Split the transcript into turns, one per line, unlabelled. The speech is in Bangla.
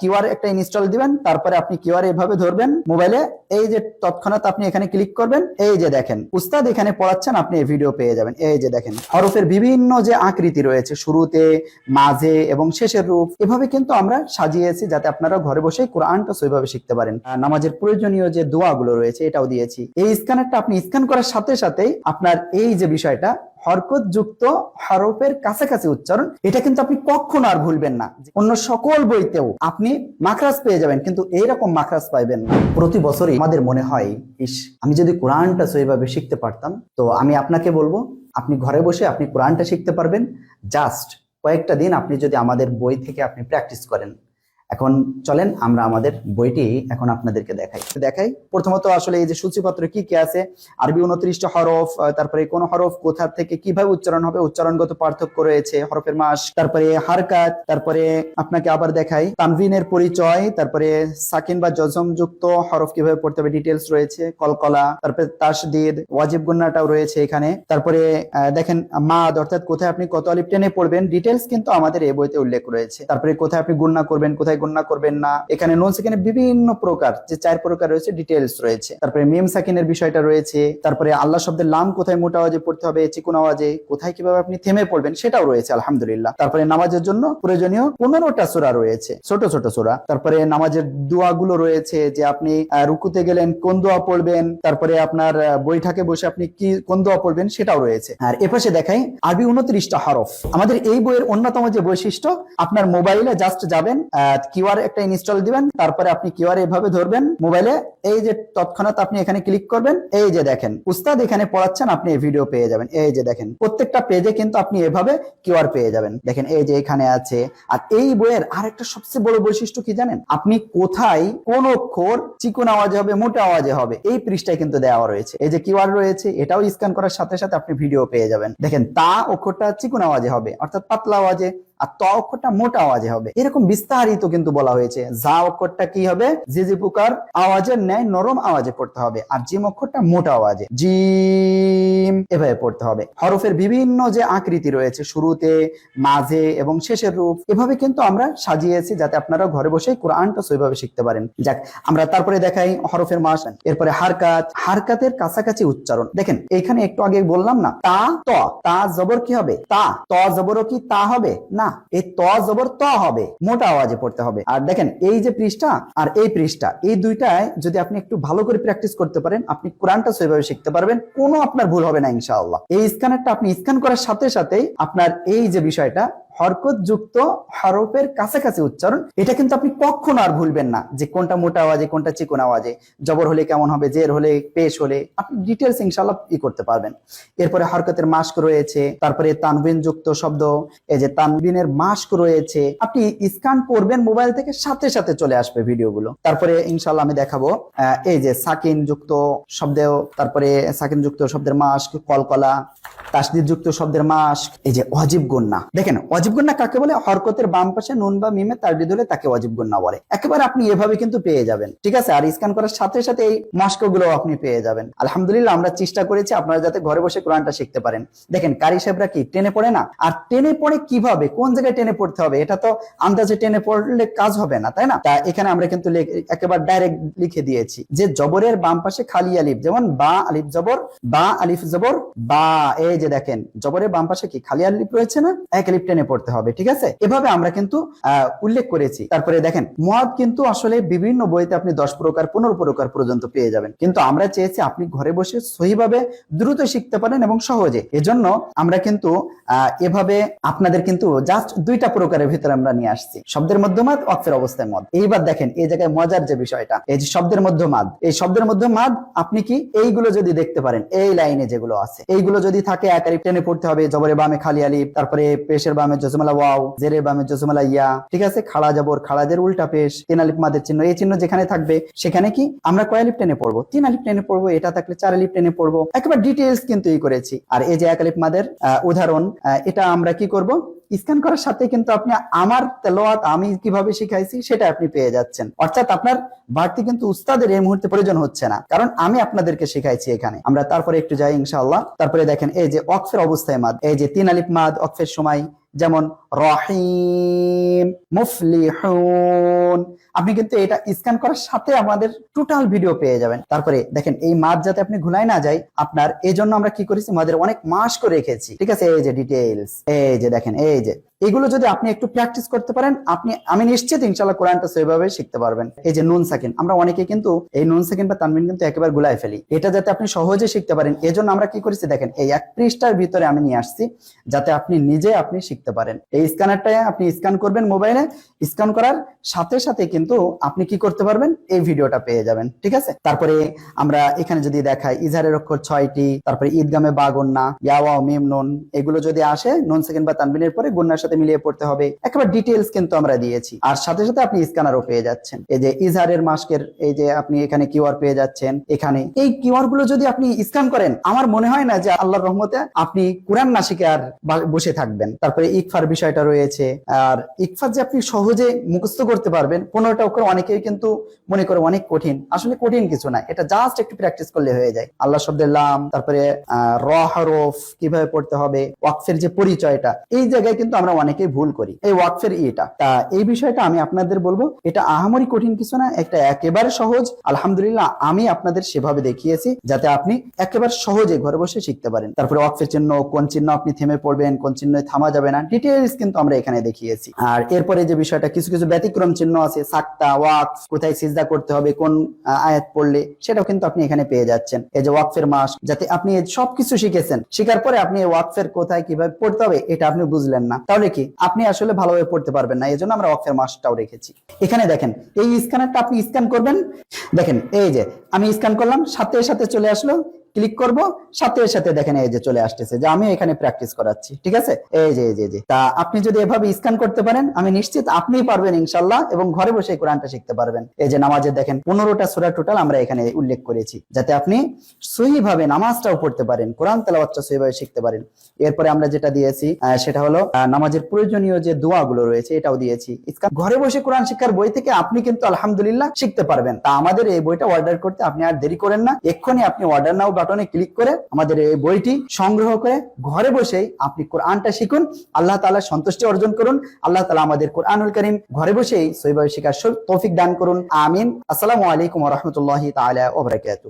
কিউআর একটা ইনস্টল দিবেন, তারপরে আপনি কিউআর এভাবে ধরবেন মোবাইলে এই যে তৎক্ষণাৎ আপনি এখানে ক্লিক করবেন, এই যে দেখেন, উস্তাদ এখানে পড়াচ্ছেন, আপনি এই ভিডিও পেয়ে যাবেন। এই যে দেখেন, হরফের বিভিন্ন যে আকৃতি রয়েছে, শুরুতে, মাঝে এবং শেষের রূপ, এভাবে কিন্তু আমরা সাজিয়েছি যাতে আপনারা ঘরে বসে কোরআনটা সেইভাবে শিখতে পারেন। নামাজের প্রয়োজনীয় যে দোয়াগুলো রয়েছে, এটাও দিয়েছি। এই স্ক্যানারটা আপনি স্ক্যান করার সাথে সাথেই আপনার এই যে বিষয়টা হরকত যুক্ত হরফের কাছাকাছি উচ্চারণ এটা কিন্তু আপনি কখনো আর ভুলবেন না। অন্য সকল বইতেও আপনি মাখরাজ পেয়ে যাবেন কিন্তু এইরকম মাখরাজ পাইবেন না। প্রতি বছরই আমাদের মনে হয় ইস আমি যদি কোরআনটা সেইভাবে শিখতে পারতাম তো আমি আপনাকে বলব আপনি ঘরে বসে আপনি কোরআনটা শিখতে পারবেন। জাস্ট কয়েকটা দিন আপনি যদি আমাদের বই থেকে আপনি প্র্যাকটিস করেন। এখন চলেন আমরা আমাদের বইটি এখন আপনাদেরকে দেখাই। দেখাই। প্রথমত আসলে এই যে সূচিপত্রে কি কি আছে, আরবি উনত্রিশটা হরফ তারপরে কোন হরফ কোথা থেকে কীভাবে উচ্চারণ হবে, উচ্চারণগত পার্থক্য রয়েছে, হরফের মাস, তারপরে হারকাত, তারপরে আপনাকে আবার দেখাই, তানভিনের পরিচয়, তারপরে সাকিন বা জজম যুক্ত হরফ কীভাবে পড়তে হবে ডিটেলস রয়েছে, কলকলা, তারপরে তাসদিদ, ওয়াজিব গুন্নাটাও রয়েছে এখানে, তারপরে দেখেন মাদ, অর্থাৎ কোথায় আপনি কত আলিফ টেনে পড়বেন ডিটেলস কিন্তু আমাদের এই বইতে উল্লেখ রয়েছে, তারপরে কোথায় আপনি গুন্না করবেন, কোথায় গুন্না করবেন না। এখানে নোন সেকেন্ডে বিভিন্ন প্রকার যে চার প্রকার রয়েছে ডিটেলস রয়েছে। তারপরে মিম সাকিনের বিষয়টা রয়েছে। তারপরে আল্লাহ শব্দের লাম কোথায়, মোটা আওয়াজে পড়তে হবে, চিকুন আওয়াজে কোথায়, কীভাবে আপনি থেমে পড়বেন সেটাও রয়েছে, আলহামদুলিল্লাহ। তারপরে নামাজের জন্য প্রয়োজনীয় পনেরোটা সূরা রয়েছে, ছোট ছোট সূরা। তারপরে নামাজের দোয়াগুলো রয়েছে যে আপনি রুকুতে গেলেন, কোন দোয়া পড়বেন, তারপরে আপনার বৈঠাকে বসে আপনি কি, কোন দোয়া পড়বেন সেটাও রয়েছে। আর এপাশে দেখাই আরবি উনত্রিশটা হরফ। আমাদের এই বইয়ের অন্যতম যে বৈশিষ্ট্য, আপনার মোবাইলে জাস্ট যাবেন কিউআর একটা ইনস্টল দিবেন, তারপরে আপনি কিউআর এভাবে ধরবেন মোবাইলে এই যে তৎক্ষণাৎ আপনি এখানে ক্লিক করবেন, এই যে দেখেন, উস্তাদ এখানে পড়াচ্ছেন, আপনি এই ভিডিও পেয়ে যাবেন। এই যে দেখেন, প্রত্যেকটা পেজে কিন্তু আপনি এভাবে কিউআর পেয়ে যাবেন। দেখেন, এই যে এখানে আছে। আর এই বইয়ের আরেকটা সবচেয়ে বড় বৈশিষ্ট্য কি জানেন? আপনি কোথায় কোন অক্ষর চিকন আওয়াজে হবে, মোটা আওয়াজে হবে, এই পৃষ্ঠায় কিন্তু দেওয়া রয়েছে। এই যে কিউআর রয়েছে, এটাও স্ক্যান করার সাথে সাথে আপনি ভিডিও পেয়ে যাবেন। দেখেন, তা অক্ষরটা চিকন আওয়াজে হবে, অর্থাৎ পাতলা আওয়াজে। আর ত অক্ষরটা মোটা আওয়াজে হবে। এরকম বিস্তারিত কিন্তু বলা হয়েছে। যা অক্ষরটা কি হবে? জিজি পুকার, আওয়াজের ন্যায় নরম আওয়াজে পড়তে হবে। আর জিম অক্ষরটা মোটা আওয়াজে। জিম এভাবে পড়তে হবে। হরফের বিভিন্ন যে আকৃতি রয়েছে, শুরুতে, মাঝে এবং শেষের রূপ, এভাবে কিন্তু আমরা সাজিয়েছি যাতে আপনারা ঘরে বসে কোরআনটা সেইভাবে শিখতে পারেন। যাক, আমরা তারপরে দেখাই হরফের মাস এরপরে হারকাত। হারকাতের কাছাকাছি উচ্চারণ। দেখেন এখানে একটু আগে বললাম না, তা, ত। তা জবর কি হবে? তা। ত জবরও কি তা হবে? না। এই ত জবর ত হবে। মোটা আওয়াজে পড়তে হবে। আর দেখেন, এই যে পৃষ্ঠা আর এই পৃষ্ঠা, এই দুইটায় যদি আপনি একটু ভালো করে প্র্যাকটিস করতে পারেন, আপনি কোরআনটা সেভাবে শিখতে পারবেন। কোনো আপনার ভুল হবে না ইনশাআল্লাহ। এই স্ক্যানারটা আপনি স্ক্যান করার সাথে সাথেই আপনার এই যে বিষয়টা হরকত যুক্ত হরফের কাছাকাছি উচ্চারণ, এটা কিন্তু আপনি কখনো আর ভুলবেন না যে কোনটা মোটা আওয়াজে, কোনটা চিকন আওয়াজে। জবর হলে কেমন হবে, জের হলে, পেশ হলে, আপনি ডিটেলস ইনশাল্লাহ ই করতে পারবেন। এরপরে হরকতের মাস্ক রয়েছে, তারপরে তানবিন যুক্ত শব্দ, এই যে তানবিনের মাস্ক রয়েছে, আপনি স্ক্যান করবেন মোবাইল থেকে, সাথে সাথে চলে আসবে ভিডিওগুলো। তারপরে ইনশাল্লাহ আমি দেখাবো এই যে সাকিন যুক্ত শব্দেও, তারপরে সাকিন যুক্ত শব্দের মাস্ক, কলকলা তাসদিদ যুক্ত শব্দের মাস্ক, এই যে অজীব গন্যা দেখেন অজীব গন্যা কাকে বলে? হরকতের বাম পাশে নুন বা মিমে তারবিদ হলে তাকে অজীব গন্যা বলে। একেবারে আপনি এভাবে কিন্তু পেয়ে যাবেন। ঠিক আছে? আর স্ক্যান করার সাথে সাথে এই মস্কগুলো আপনি পেয়ে যাবেন। আলহামদুলিল্লাহ, আমরা চেষ্টা করেছি আপনারা যাতে ঘরে বসে কোরআনটা শিখতে পারেন। দেখেন, কারি সাহেবরা কি, টেনে পড়ে না? আর টেনে পড়ে কীভাবে? কোন জায়গায় টেনে পড়তে হবে? এটা তো আন্দাজে টেনে পড়লে কাজ হবে না, তাই না? তা এখানে আমরা কিন্তু একেবারে ডাইরেক্ট লিখে দিয়েছি যে জবরের বাম পাশে খালি আলিফ, যেমন বা আলিফ জবর, বা আলিফ জবর, বা। এই যে দেখেন, জবরের বাম পাশে কি খালি আলিফ রয়েছে না? এক আলিফ টেনে পড়তে হবে, ঠিক আছে? এভাবে আমরা কিন্তু উল্লেখ করেছি। তারপরে দেখেন মদ কিন্তু আসলে বিভিন্ন বইতে আপনি দশ প্রকার, পনেরো প্রকার পর্যন্ত পেয়ে যাবেন। কিন্তু আমরা চেয়েছি আপনি ঘরে বসে সহিভাবে দ্রুত শিখতে পারেন এবং সহজে। এজন্য আমরা কিন্তু এভাবে আপনাদের কিন্তু জাস্ট দুইটা প্রকারের ভিতরে আমরা নিয়ে আসছি। শব্দের মধ্যমাদ, অক্ষের অবস্থায় মদ। এইবার দেখেন, এই জায়গায় মজার যে বিষয়টা, এই যে শব্দের মধ্যমাদ। এই শব্দের মধ্যমাদ, আপনি কি এইগুলো যদি দেখতে পারেন, এই লাইনে যেগুলো আছে, এইগুলো যদি থাকে, এক আলিফ টেনে পড়তে হবে, জবরে বামে খালি আলিফ, তারপরে পেশের বামে জজমালা ওয়াও জেরের বামে জজমালা ইয়া, ঠিক আছে, খাড়া জবর, খাড়াদের উল্টা পেশ, তিন আলিফ মাদের চিহ্ন, এই চিহ্ন যেখানে থাকবে, সেখানে কি আমরা কয় আলিফ টেনে পড়ব? তিন আলিফ টেনে পড়ব, এটা থাকলে চার আলিফ টেনে পড়ব, একেবারে ডিটেলস কিন্তু এই করেছি। আর এই যে এক আলিফ মাদের উদাহরণ এটা আমরা কি করব? স্ক্যান করার সাথে কিন্তু আপনি আমার তেলোয়াত আমি কীভাবে শিখাইছি, সেটা আপনি পেয়ে যাচ্ছেন। অর্থাৎ আপনার বাড়তি কিন্তু উস্তাদের এই মুহূর্তে প্রয়োজন হচ্ছে না, কারণ আমি আপনাদেরকে শিখাইছি এখানে। আমরা তারপরে একটু যাই, ইনশাআল্লাহ। তারপরে দেখেন, এই যে অক্ফের অবস্থায় মাদ, এই যে তিন আলিফ মাদ অক্ফের সময় যেমন রহিম, মুফলিহুন। আপনি কিন্তু এটা স্ক্যান করার সাথে আমাদের টোটাল ভিডিও পেয়ে যাবেন। তারপরে দেখেন, এই মাছ যাতে আপনি ঘুলাই না যায়, আপনার এই জন্য আমরা কি করেছি? আমাদের অনেক মাস করে রেখেছি। ঠিক আছে? এই যে ডিটেইলস এই যে দেখেন, এই যে এগুলো যদি আপনি একটু প্র্যাকটিস করতে পারেন, আপনি, আমি নিশ্চিত ইনশাল্লাহ কোরআনটা সেভাবে শিখতে পারবেন। এই যে নুন সাকিন আমরা অনেকে কিন্তু এই নুন সাকিন বা তানবিন কিন্তু একেবারে গুলাই ফেলি। এটা যাতে আপনি সহজে শিখতে পারেন, এজন্য আমরা কি করেছি দেখেন, এই এক পৃষ্ঠার ভিতরে আমি নিয়ে আসছি, যাতে আপনি নিজে আপনি শিখতে পারেন। এই স্ক্যানারটায় আপনি স্ক্যান করবেন মোবাইলে, স্ক্যান করার সাথে সাথে কিন্তু আপনি কি করতে পারবেন, এই ভিডিওটা পেয়ে যাবেন, ঠিক আছে? তারপরে আমরা এখানে যদি দেখাই, ইজহারের অক্ষর ছয়টি, তারপরে ঈদগামে বা গন্না ইয়াওয়া মিম নুন এগুলো যদি আসে, নুন সেকেন্ড বা তানবিনের পরে গন্যার সাথে মিলিয়ে পড়তে হবে। একেবারে ডিটেলস কিন্তু আমরা দিয়েছি। আর সাথে সাথে আপনি স্ক্যানারও পেয়ে যাচ্ছেন। এই যে ইজহারের মাস্কের এই যে আপনি এখানে কিউআর পেয়ে যাচ্ছেন এখানে। এই কিউআরগুলো যদি আপনি স্ক্যান করেন আমার মনে হয় না যে আল্লাহর রহমতে আপনি কোরআন না শিখে আর বসে থাকবেন। তারপরে ইকফার বিষয়টা রয়েছে। আর ইকফার যে আপনি সহজে মুখস্থ করতে পারবেন পনেরোটা অক্ষর অনেকেই কিন্তু মনে করে অনেক কঠিন। আসলে কঠিন কিছু না। এটা জাস্ট একটু প্র্যাকটিস করলে হয়ে যায়। আল্লাহ শব্দের লাম তারপরে আহ, র হরফ কীভাবে পড়তে হবে ওয়াকফের যে পরিচয়টা এই জায়গায় কিন্তু আমরা অনেকেই ভুল করি। এই ওয়াকফের ইটা তা এই বিষয়টা আমি আপনাদের বলব, এটা আহামরি কঠিন কিছু না একটা একেবারে সহজ। আলহামদুলিল্লাহ, আমি আপনাদের সেভাবে দেখিয়েছি, যাতে আপনি একেবারে সহজে ঘরে বসে শিখতে পারেন। তারপরে ওয়াকফের চিহ্ন, কোন চিহ্ন আপনি থেমে পড়বেন, কোন চিহ্ন থামা যাবে না ডিটেলস কিন্তু আমরা এখানে দেখিয়েছি। আর এরপরে যে বিষয়টা, কিছু কিছু ব্যতিক্রম চিহ্ন আছে, সাক্তা ওয়াকফ কোথায় সিজদা করতে হবে, কোন আয়াত পড়লে, সেটাও কিন্তু আপনি এখানে পেয়ে যাচ্ছেন। এই যে ওয়াকফের মাস, যাতে আপনি সবকিছু শিখেছেন, শেখার পরে আপনি ওয়াকফের কোথায়, কীভাবে পড়তে হবে, এটা আপনি বুঝলেন না। তাহলে কি? আপনি আসলে ভালোভাবে পড়তে পারবেন না এই জন্য আমরা অক্ষের মাসটাও রেখেছি। এখানে দেখেন, এই স্ক্যানারটা আপনি স্ক্যান করবেন। দেখেন, এই যে, আমি স্ক্যান করলাম, সাথে সাথে চলে আসলো ক্লিক করব, সাথে সাথে দেখেন এই যে চলে আসতেছে, যে আমি এখানে প্র্যাকটিস করাচ্ছি, ঠিক আছে? এই যে এই যে তা আপনি যদি এভাবে স্ক্যান করতে পারেন, আমি নিশ্চিত আপনিই পারবেন ইনশাল্লাহ, এবং ঘরে বসে কোরআনটা শিখতে পারবেন। এই যে নামাজের দেখেন, পনেরোটা সুরা টোটাল আমরা এখানে উল্লেখ করেছি, যাতে আপনি সহি ভাবে নামাজটাও পড়তে পারেন, কোরআন তেলাওয়াতটা সহিভাবে শিখতে পারেন। এরপরে আমরা যেটা দিয়েছি সেটা হলো নামাজের প্রয়োজনীয় যে দোয়াগুলো রয়েছে, এটাও দিয়েছি। ঘরে বসে কোরআন শিক্ষার বই থেকে আপনি কিন্তু আলহামদুলিল্লাহ শিখতে পারবেন। তা আমাদের এই বইটা অর্ডার করতে আপনি আর দেরি করেন না। এক্ষুনি আপনি অর্ডার নাও বাটনে ক্লিক করে আমাদের এই বইটি সংগ্রহ করে ঘরে বসেই আপনি কোরআনটা শিখুন। আল্লাহ তালা সন্তুষ্টি অর্জন করুন। আল্লাহ তালা আমাদের কোরআনুল করিম ঘরে বসেই সৈভাবে শেখার তৌফিক দান করুন। আমিন। আসসালামু আলাইকুম রহমতুল্লাহ তালা ওবরাকাতু